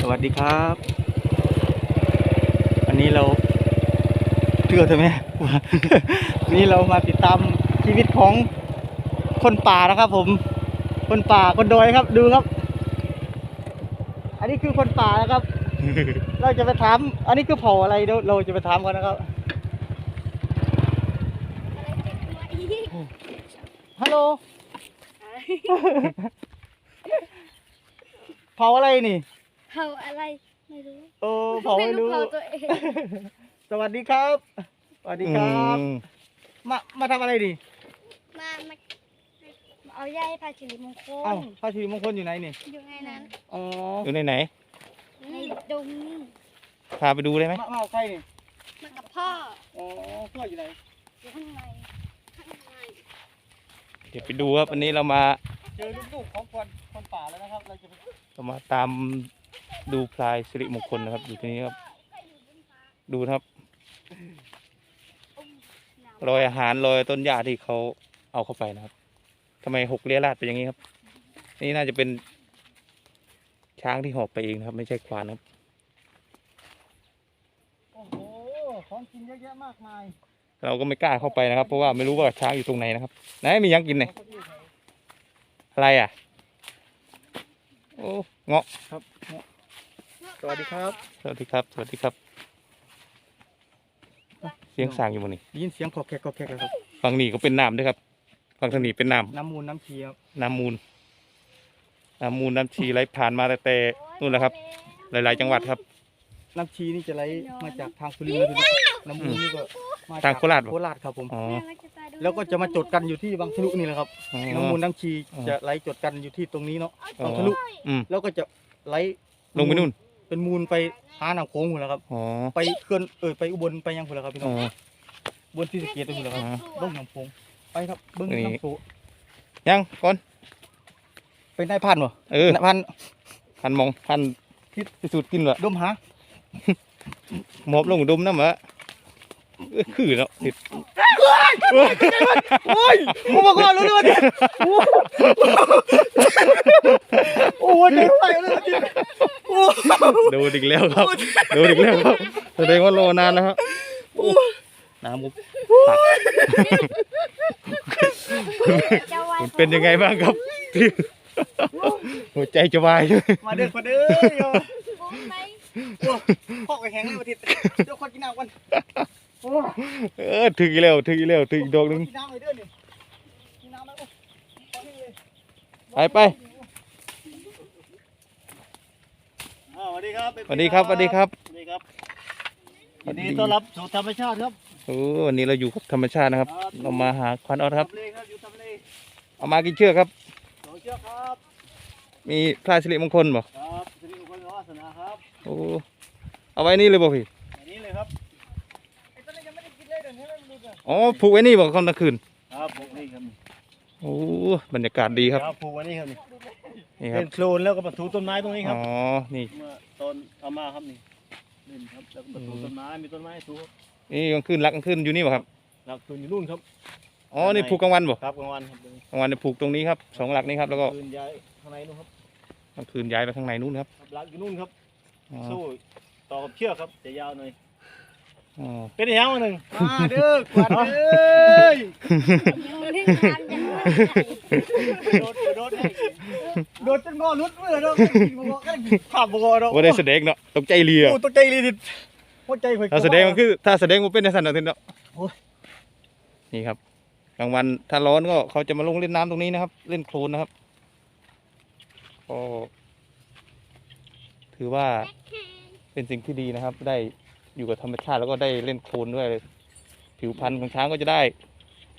สวัสดีครับ วันนี้เราเชื่อใช่ไหมวันนี้เรามาติดตามชีวิตของคนป่านะครับ ผม คนป่าคนดอยครับ ดูครับ อันนี้คือคนป่านะครับ เราจะไปถาม อันนี้คือเผ่าอะไรเดี๋ยวเราจะไปถามกันนะครับฮัลโหลเผาอะไรนี่ เผาอะไรไม่รู้เออเผาไม่รู้ เผาตัวเอง สวัสดีครับ สวัสดีครับ อืมมา มาทำอะไรดิมามาเอาย่าให้พาชิริมงคลเอ้าพระชีมงคลอยู่ไหนนี่ อยู่ในนั้นอ๋อ อยู่ในไหนในดงนี่พาไปดูได้ไหม มามาเอาใครนี่ มากับพ่ออ๋อพ่ออยู่ไหน อยู่ข้างในข้างในเดี๋ยวไปดูครับวันนี้เรามาเจอลูกๆของคนคนป่าแล้วนะครับ เราจะไปเรามาตาม ดูพลายสิริมงคลนะครับ อยู่ที่นี้ครับ ดูนะครับรอยอาหารรอยต้นหญ้าที่เขาเอาเข้าไปนะครับทำไมหกเลี้ยราดเป็นอย่างนี้ครับ นี่น่าจะเป็น ช้างที่หอบไปเองนะครับ ไม่ใช่ควานครับโอ้โหของกินเยอะแยะมากมาย เราก็ไม่กล้าเข้าไปนะครับ เพราะว่าไม่รู้ว่าช้างอยู่ตรงไหนนะครับไหนมียังกินไหนอยอะไรอะ โอ้เงาะสวัสดีครับสวัสดีครับ สวัสดีครับ เสียงสางอยู่บนนี้ได้ยินเสียงขอกแขกขอกแขกแล้วครับฝั่งนี้ก็เป็นน้ำด้วยครับฝั่งทางนี้เป็นน้น้ำมูลน้ำเชียวำน้ำมูลน้ำมูลน้ำชีไหลผ่านมาแต่แต่นู่นแหละครับ หลาย ๆ จังหวัดครับ น้ำชีนี่จะไหลมาจากทางสุรินทร์เลยพี่น้องน้ำมูลนี่ก็มาจกทางโคราชเหรอโคราชครับผมอ๋อ แล้วก็จะมาจดกันอยู่ที่บางทะลุนี่แหละครับอ๋อ น้ำมูลน้ำชีอ๋อจะไหลจดกันอยู่ที่ตรงนี้เนาะอ๋อบางทะลุอืมแล้วก็จะไหลลงไปนู่นเป็นมูลไปหาหนองโค้งหมดแล้วครับ อ๋อไปเขื่อนเออไปอุบลไปยังพุ่นแล้วครับพี่น้อ๋องอบนที่สะเกียรติพุ่นแล้วครับอ๋อลงหนองโค้งไปครับเบิ้งนี่น้ำโซยังก่อนเป็นนายพันวะเออนายพันพันมองพันที่ที่สุดกินเหรอดมหาหมอบลงดมน้ำเหรอเอ้ย คือเนาะติดโอ้ยผมบอกก่อนรู้เลยว่าเนี่ยโอ้ยเดี๋ยวไปเลยว่าเนี่ยโอ้ยดนอีกแล้วครับโดนอีกแล้วครับแสดงว่ารอนานแล้วครับน้ำมุกมันเป็นยังไงบ้างครับหัวใจจะวายมาเด้อมาเด้อโยบุ้งไหมโอ้พ่อแห้งเลยวันทิศเดี๋ยวขอกินน้ำก่อน เออถึงอีกแล้วถึงอีกแล้วถึงอีกดอกหนึงกินน้ำเลยเด้อนี่กินน้ำแล้วโอ้ขอนี่เลยไปไปอ่าสวัสดีครับสวัสดีครับสวัสดีครับ สวัสดีครับยินดีต้อนรับสู่ธรรมชาติครับ โอ้วันนี้เราอยู่กับธรรมชาตินะครับ เรามาหาควันออสครับ ทำเลครับอยู่ทำเลเอามากี่เชือกครับ สองเชือกครับมีพลายสิริมงคลบ่ครับสิริมงคลวาสนาครับโอ้เอาไว้นี่เลยบ่พี่อันนี้เลยครับ อ๋อผูกไว้นี่บ่ตอนกลางคืนครับปลูกนี่ครับโอ้บรรยากาศดีครับปลูกไว้นี่ครับนี่นี่ครัเป็บนโคลนแล้วก็มาถูต้นไม้ตรงนี้ครัอ๋บอนี่เมื่อตอนเอามาครับนี่เล่นครับแล้วก็มาถูต้นไม้มีต้นไม้ถูนี่กลางคืนรักกลางคืนอยู่นี่บ่ครับหลักถูอยู่นู่นครับอ๋อนี่ผูกกลางวันบ่ครับกลางวันครับตรงนี้กลางวันเนี่ยผูกตรงนี้ครับสองหลักนี้ครับแล้วก็คืนย้ายข้างในนู่นครับกลางคืนย้ายไปข้างในนู้นครับครับหลักอยู่นู่นครับอ๋อสู้ต่อกับเชือกครับจะยาวหน่อย อ๋อเป็นอีกอย่างหนึ่งมาเด้อขวัญเอ้ยยังเล่นทานยังไม่โดดโดดโดดจนงอรุดเมื่อเนาะกินบ่ก็ขับบ่เนาะว่าได้แสดงเนาะตกใจเลียโอ้ตัวใจลีดิหัวใจข่อยถ้าแสดงมันคือ ถ้าแสดงมันเป็นในสันนิษฐานเนาะโอ้ยนี่ครับกลางวันถ้าร้อนก็เขาจะมาลงเล่นน้ำตรงนี้นะครับ เล่นโคลนนะครับก็ถือว่าเป็นสิ่งที่ดีนะครับ ได้ อยู่กับธรรมชาติแล้วก็ได้เล่นโคลนด้วยผิวพรรณของช้างก็จะได้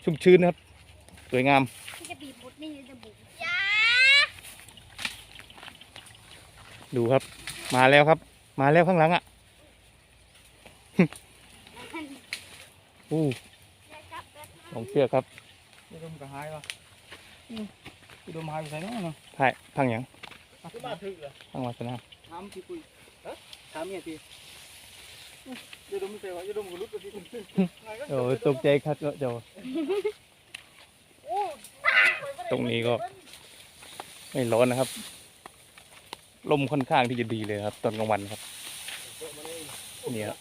ชุ่มชื้นนะครับ สวยงาม ที่จะบีบบุดนี่จะบุกดูครับ มาแล้วครับ มาแล้วข้างหลังอะอู้สองเชือกครับพี่ดมก็หายวะพี่ดมหายไปไหนเนาะเนาะใช่พังหยังคือมาถึกเหรอพังวาสนาถามพี่ปุ้ยฮะถามเมียพี่อ ย่าดมไม่ใช่ว่าอย่าดมก็รุดไปสิโอ้ตกใจครับเจ้าตรงนี้ก็ ไม่ร้อนนะครับ ลมค่อนข้างที่จะดีเลยครับ ตอนกลางวันครับนี่ครับ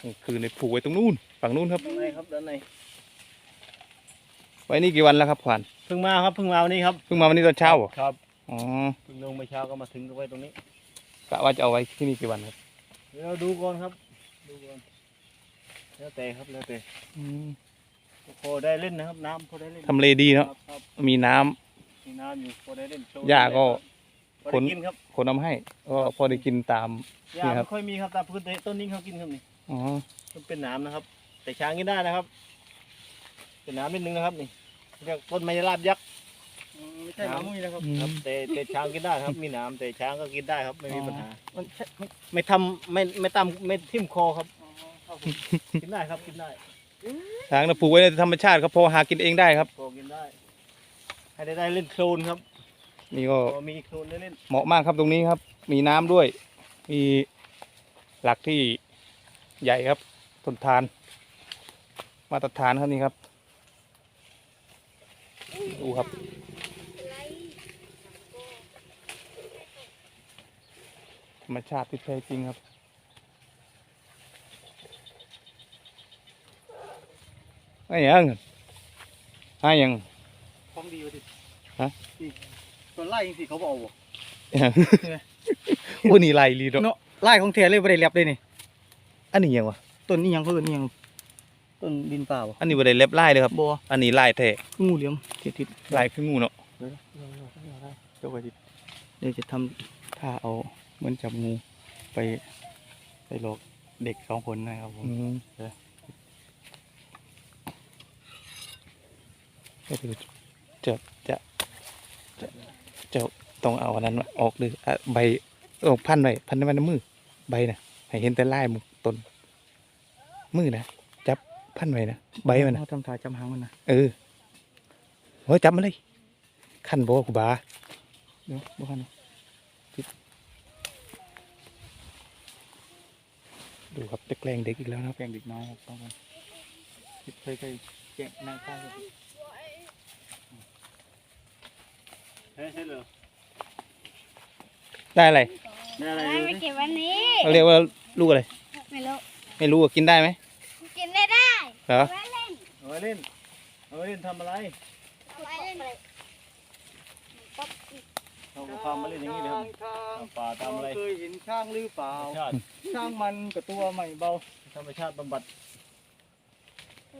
กลางคืนในผูกไว้ตรงนู้นฝั่งนู้นครับด้านในครับด้านในไว้นี่กี่วันแล้วครับขวัญเพิ่งมาครับเพิ่งมาวันนี้ครับเพิ่งมาวันนี้ตอนเช้าเหรอครับอ๋อเพิ่งลงไปเช้าก็มาถึงไว้ตรงนี้กะว่าจะเอาไว้ที่นี่กี่วันครับเดี๋ยวเราดูก่อนครับ ดูก่อน แล้วแต่ครับแล้วแต่พอได้เล่นนะครับ น้ำพอได้เล่นทำเลดีเนาะ ครับครับมีน้ำ มีน้ำอยู่พอได้เล่นโชว์หญ้าก็ พอขนได้กินครับคนเอามาให้ก็พอได้กินตาม หญ้านี่ครับ ไม่ค่อยมีครับตามพื้นต้นนี้เขากินครับนี่อ๋อมันเป็นหน้ำนะครับ แต่ช้างกินได้นะครับ เป็นหน้ำนิดนึงนะครับนี่เรียกต้นไม้ลาบยักษ์ ไม่ใช่หมามุ้ยนะครับ ครับแต่แต่ช้างกินได้ครับ มีหน้ำแต่ช้างก็กินได้ครับไม่มีปัญหา มันใช่ไม่ไม่ทำไม่ไม่ตำไม่ทิ่มคอครับ กินได้ครับกินได้ช้างนะผูกไว้ในธรรมชาติครับพอหากินเองได้ครับ พอกินได้ ให้ได้ได้เล่นโคลนครับนี่ก็พอมีโคลนได้เล่นเหมาะมากครับตรงนี้ครับ มีน้ำด้วย มีหลักที่ใหญ่ครับทนทาน มาตรฐานครับนี่ครับดูครับ รรมชาติที่แท้จริงครับไอ้ยังไอ้ยังของดีวะดิฮะนี่ส่วนไล่จริงๆเขาบอกเอาบ่โอ้นี่ไรลีดอกเนาะไล่ของเทียเลยไม่ได้เล็บเลยนี่อันนี้ยังวะต้นนี้ยังเพิ่นนี่ยังต้นดินเปล่าบ่อันนี้บ่ได้เล็บไล่เลยครับบัวอันนี้ไล่แท้งูเหลี่ยมทิศทิศไล่คืองูเนาะเดี๋ยวไปดิเดี๋ยวจะทำท่าเอา เหมือนจับงูไปไปหลอกเด็กสองคนนะครับผมอืมเออก็คือจะจะจะจะต้องเอาอันนั้นออกเลยอะใบออกพันหน่อยพันในมันน้ำมือ ใบนะให้เห็นแต่ลายมุกต้นมือนะจับพันไว้นะใบมันนะเอาทำท่าจำหางมันนะเออโอ้ยจับมาเลยขั้นบอกกูบาเดี๋ยวบ่คัน ดูครับเด็กแรงเด็กอีกแล้วนะครับแกงเด็กน้อยครับต้องกันเคยเคยแกงนางข้าวครับเฮ้ยใช่เหรอได้อะไรได้อะไรอะไรมาเก็บวันนี้ เขาเรียกว่าลูกอะไร ไม่รู้ ไม่รู้ว่ากินได้ไหมกินได้ได้เหรอไว้เล่นเอาไว้เล่นเอาไว้เล่นทำอะไร เอาไว้เล่นป๊อป เอาความมาเล่นอย่างนี้เลยครับเอาป่าทำอะไรเคยเห็นช้างหรือเปล่า ธรรมชาติช้างมันกับตัวใหม่เบาธรรมชาติบำบัด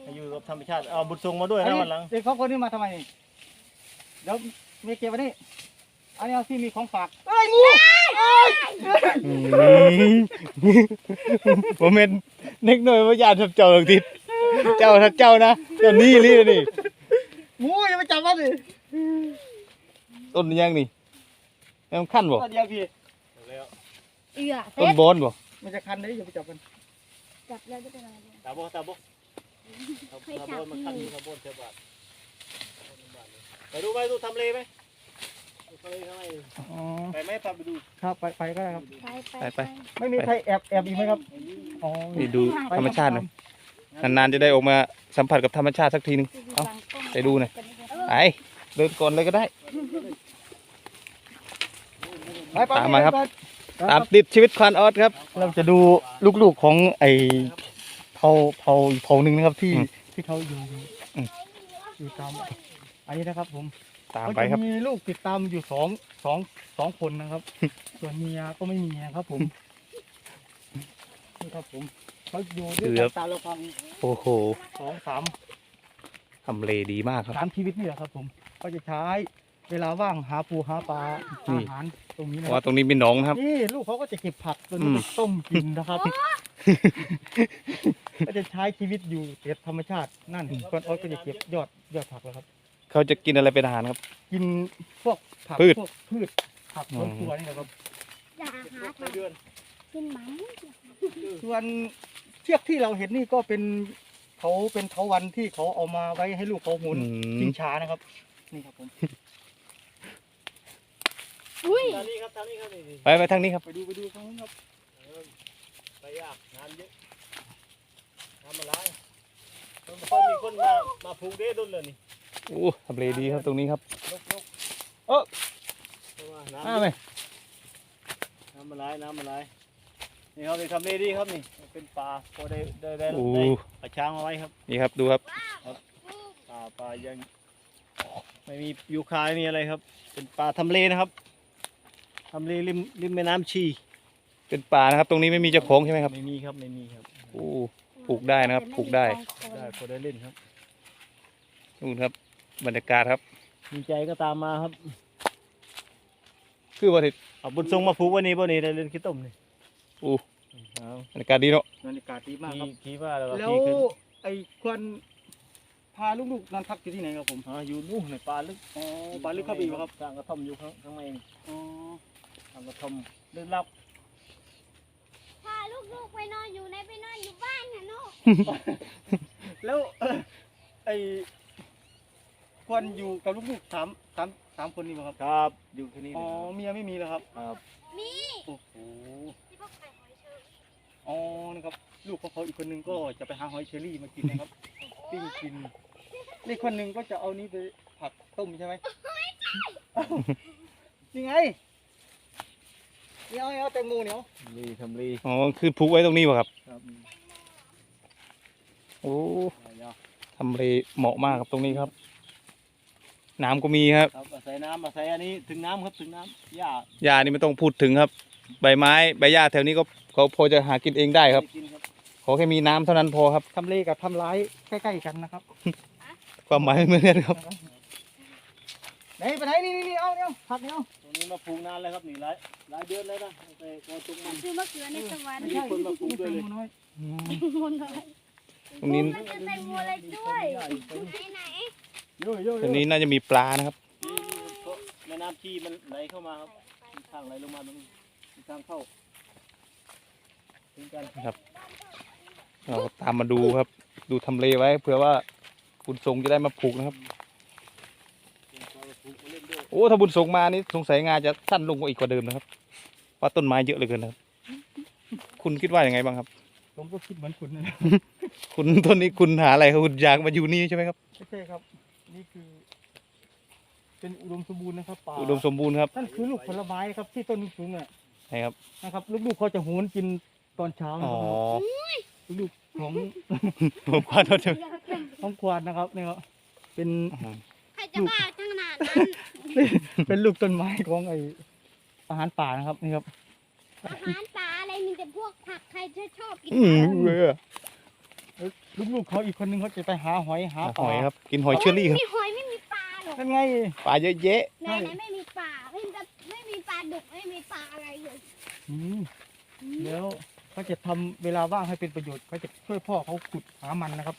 ให้อยู่กับธรรมชาติเอาบุญทรงมาด้วยนะวันหลังเด็กครอบครัวนี้มาทำไมนี่เดี๋ยวมีเก็บไว้นี่อันนี้เอาที่มีของฝากเอ้ยงูผมเป็นเน็กหน่อยว่าญาติทับเจ้าหลังทิศเจ้าทับเจ้านะเจ้านี่นี่นี่งูอย่าไปจับมันดิต้นยังนี่ ยังขั้นบ่ตัวเดียวพี่แล้วเอือเสต้ร็นจบอนบ่มันจะคันได้อย่าไปจับมันจับแล้วจะเป็นอะไรเนี่ยตาโบตาโบตาโบมันคันตาโบเสียบาทไปดูไปดูทำเลไหมดูทำเลข้างในอ๋อไปไหมพาไปดูครับไปไปก็ได้ครับไปไปไม่มีใครแอบแอบอีกไหมครับอ๋อนี่ดูธรรมชาติหน่อยนานๆจะได้ออกมาสัมผัสกับธรรมชาติสักทีหนึง เอ้า ไปดูหน่อย ไปเดินก่อนเลยก็ได้ไปไป ตามมาครับไปตามติดชีวิตควานออสครับ เราจะดูลูกๆของไอ้เผาเผาอีกเผาหนึ่งนะครับที่อืมที่เขาอยู่อืมอยู่ตามอันนี้นะครับ ผมตามเขาไปครับจะมีลูกติดตามอยู่สองสองสองคนนะครับ ส่วนเมียก็ไม่มีนะครับ ผมนี่ครับผมเขาอยู่ด้วยเกืกัอบนตามเราฟังโอ้โหสองสามทำเลดีมากครับสามชีวิตนี่แหละครับ ผมเขาจะใช้เวลาว่างหาปูหาปลานี่อาหาร ตรงนี้เพนะราะครัว่าบตรงนี้มีหนองนะครับ นี่ลูกเขาก็จะเก็บผักตัวอืนี้มไปต้มกินนะครับ ก็จะใช้ชีวิตอยู่เก็บธรรมชาตินั่นก่อนออสก็จะเก็บยอดยอดผักแล้วครับ เขาจะกินอะไรเป็นอาหารครับ กินพวกผักพืชพวกพืชผักสวนครัวนี่แหละครับ อย่าหาทำกินหมันส่วนเชือกที่เราเห็นนี่ก็เป็นเขาเป็นเถาวันที่เขาเอามาไว้ให้ลูกเขาหมุนอืม ชิงช้านะครับ นี่ครับผม อุ้ยทางนี้ครับทางนี้ครับนี่ไปไปทางนี้ครับ ไปดูไปดูเขาครับไปยากงานเยอะทำอะไรมันพอมีคนมามาผูกเด้ดุนเลยนี่โอ้ทำเลดีครับตรงนี้ครับนกนกน้อ้าวไหมำน้ำมันไหลน้ำมันไหลนี่ครับนี่ทำเลดีครับนี่ เป็นป่าพอได้ได้ได้โอ้ได้เอาช้างมาไว้ครับนี่ครับดูครับ ป่าป่ายัง ไม่มียูคาไม่มีอะไรครับ เป็นป่าทำเลนะครับ ทำเลริมริมแม่น้ำชีเป็นป่านะครับ ตรงนี้ไม่มีเจ้าของใช่ไหมครับไม่มีครับไม่มีครับโอ้ปลูกได้นะครับปลูกได้ได้พอได้เล่นครับนู่นครับ บรรยากาศครับ มีใจก็ตามมาครับ คือว่าที่เอาบุญทรงมาผูกวันนี้วันนี้ได้เล่นขี้ต้มนี่โอ้เอาบรรยากาศดีเนาะบรรยากาศดีมากครับขี่ขี่ว่าแล้วก็แล้วขี่ขึ้นไอ้ควันพาลูกๆนอนพักอยู่ที่ไหนครับผมอ๋ออยู่นู่นในป่าลึกอ๋อปลาลึกเข้าไปอีกเหรอครับสร้างกระท่อมอยู่ข้างข้างในนี่อ๋อสร้างกระท่อมลึกลับพาลูกๆไปนอนอยู่ในไปนอนอยู่บ้านนะเนาะแล้วเอ่อไอ้ควันอยู่กับลูกๆสามสามสามคนนี่เหรอครับครับอยู่ที่นี่อ๋อเมียไม่มีแล้วครับครับมีโอ้โหที่พวกไข่หอยเชอรี่อ๋อนะครับลูกของเขาอีกคนนึงก็จะไปหาหอยเชอรี่มากินนะครับปิ้งกินนี่คนหนึ่งก็จะเอานี้ไปผักต้มใช่ไหมเอ้านี่ไง นี่เอาเอาแตงโมเหนียวลีทำลีอ๋อคือผูกไว้ตรงนี้ป่ะครับ ครับโอ้ยาวทำเลเหมาะมากครับตรงนี้ครับ น้ำก็มีครับ ครับอาศัยน้ำอาศัยอันนี้ถึงน้ำครับถึงน้ำหญ้าหญ้านี่ไม่ต้องพูดถึงครับ ใบไม้ใบหญ้าแถวนี้ก็เขาพอจะหากินเองได้ครับม่กินครับขอแค่มีน้ำเท่านั้นพอครับ ทำเลกับทำร้ายใกล้ๆกันนะครับ ความหมายไม่เหมือนกันครับ ไหนไปไหนนี่นี่นี่เอาเนี่ยผักเนี่ยตรงนี้มาปลูกนานแล้วครับนี่หลายหลายเดือนแล้วนะตั้งแต่ก่อนตุกมันคือมะเขือในสวรรค์มีคนมาปลูกด้วยเลยน้อยมนอะไรตรงนี้มันจะใส่บัวอะไรด้วยไหนไหนโย่โย่ตรงนี้น่าจะมีปลานะครับนี่ก็แม่น้ำชีมันไหลเข้ามาครับมีทางไหลลงมาตรงนี้มีทางเข้าถึงกันเราก็ตามมาดูครับ ดูทำเลไว้เผื่อว่าบุญทรงจะได้มาผูกนะครับ โอ้ถ้าบุญทรงมานี่สงสัยงานจะสั้นลงกว่าอีกกว่าเดิมนะครับเพราะต้นไม้เยอะเหลยเกินนะครับ คุณคิดว่าอย่างไงบ้างครับ ผมก็คิดเหมือนคุณนะคุณต้นนี้คุณหาอะไรครับคุณอยากมาอยู่นี่ใช่ไหมครับไม่ใช่ครับ นี่คือ เป็นอุดมสมบูรณ์นะครับป่าอุดมสมบูรณ์ครับนั่นคือลูกผลไม้ครับที่ต้นสูงๆอะใช่ครับนะครับ ลูกๆเขาจะโหนกินตอนเช้านะอ๋อครับลูกของผมขอโทษครับของควานนะครับเนี่ยครับเป็น ใครจะบ้าขนาดนั้น เป็นลูกต้นไม้ของไออาหารป่านะครับนี่ครับอาหารป่าอะไรมีแต่พวกผักใครจะชอบกินอืมเว้ยลูกๆเขาอีกคนนึงเขาจะไปหาหอยหาหปลาอยครับ กินหอยเชอรี่ครับมีหอยไม่มีปลาหรอกนั่นไงปลาเยอะแยะไหนไหนไม่มีปลาไม่มีไม่มีปลาดุกไม่มีปลาอะไรเลยอืมแล้วเขาจะทำเวลาว่างให้เป็นประโยชน์เขาจะช่วยพ่อเขาขุดหามันนะครับ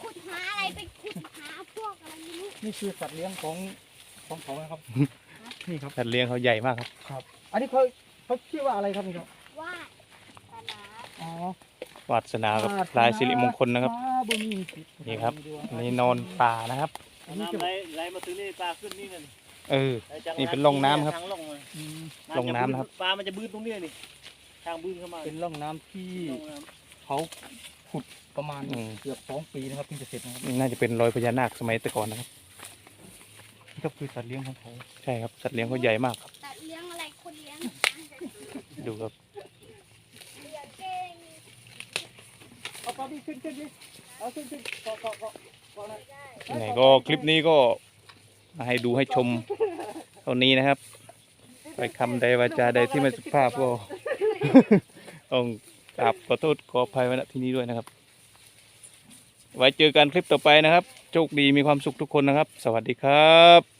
ขุดหาอะไรไปขุดหา นี่คือสัตว์เลี้ยงของของเขานะครับ นี่ครับสัตว์เลี้ยงเขาใหญ่มากครับอันนี้เขาเขาชื่อว่าอะไรครับนี่ครับว่าปลาหนาอ๋อวาสนากับพลายสิริมงคลนะครับฟ้าบ่มีสิทธิ์นี่ครับนี่นอนป่านะครับอันนี้จะน้ำไหลไหลมาถึงนี่ปลาขึ้นนี่นั่นเออไหลจากนี่เป็นร่องน้ำครับทางร่องเลยอืมลงน้ำนะครับปลามันจะบื้นตรงนี้นี่ทางบื้นเข้ามา เป็นร่องน้ำที่ร่องน้ำเขาขุดประมาณอืมเกือบสองปีนะครับถึงจะเสร็จนะครับ น่าจะเป็นรอยพญานาคสมัยแต่ก่อนนะครับนี่ ก็คือสัตว์เลี้ยงของเขาใช่ครับ สัตว์เลี้ยงเขาใหญ่มากครับแต่เลี้ยงอะไรคนเลี้ยงดูครับเลี้ยงเก่งเอาปลาดิขึ้นขึ้นดิเอาขึ้นขึ้นเกาะเกาะเกาะเกาะหน่อยยังไงก็คลิปนี้ก็มาให้ดูให้ชมเท่านี้นะครับ ไปคำใดวาจาใดที่ไม่สุภาพก็ ต้องกราบขอโทษขออภัยไว้ณที่นี้ด้วยนะครับ ไว้เจอกันคลิปต่อไปนะครับ โชคดีมีความสุขทุกคนนะครับ สวัสดีครับ